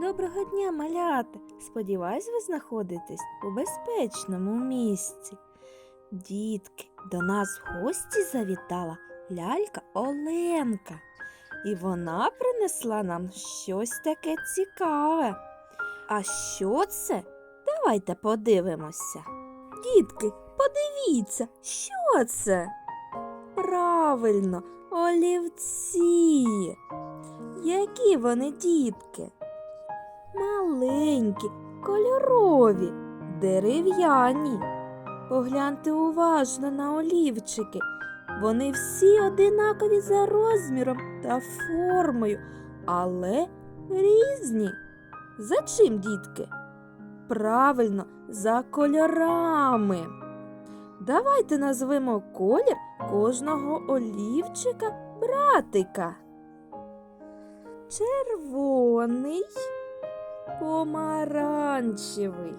Доброго дня, малята! Сподіваюсь, ви знаходитесь у безпечному місці. Дітки, до нас в гості завітала лялька Оленка. І вона принесла нам щось таке цікаве. А що це? Давайте подивимося. Дітки, подивіться, що це? Правильно, олівці. Які вони дітки? Маленькі, кольорові, дерев'яні. Погляньте уважно на олівчики. Вони всі одинакові за розміром та формою, але різні. За чим, дітки? Правильно, за кольорами. Давайте назвемо колір кожного олівчика братика. Червоний, помаранчевий,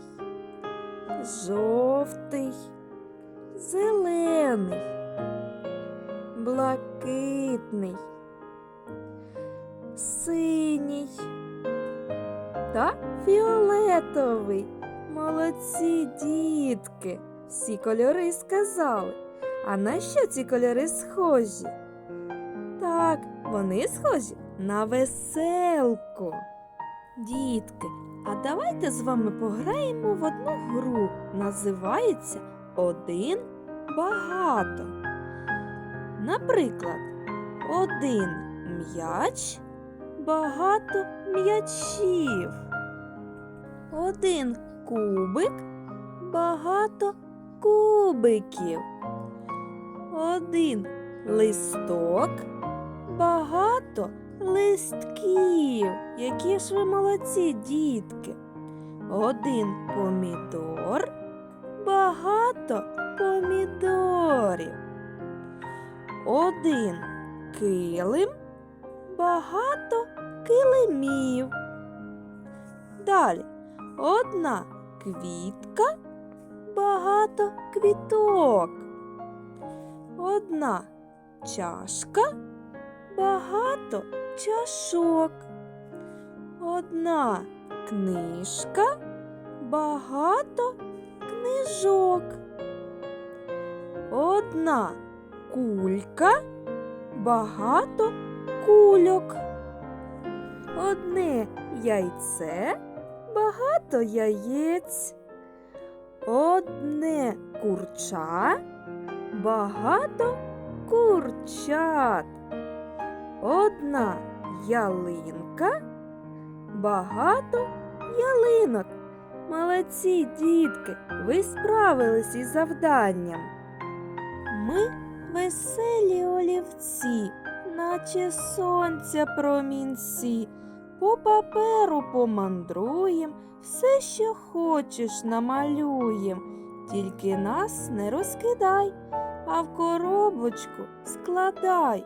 жовтий, зелений, блакитний, синій та фіолетовий. Молодці дітки. Всі кольори сказали. А на що ці кольори схожі? Так, вони схожі на веселку. Дітки, а давайте з вами пограємо в одну гру. Називається Один багато. Наприклад, один м'яч, багато м'ячів. Один кубик, багато кубиків. Один листок, багато листків. Які ж ви молодці, дітки. Один помідор, багато помідорів. Один килим, багато килимів. Далі одна квітка, багато квіток. Одна чашка, багато чашок. Одна книжка, багато книжок. Одна кулька, багато кульок. Одне яйце, багато яєць. Одне курча, багато курчат. Одна ялинка, багато ялинок. Молодці, дітки, ви справились із завданням. Ми веселі олівці, наче сонця промінці. По паперу помандруєм, все, що хочеш, намалюєм. Тільки нас не розкидай, а в коробочку складай.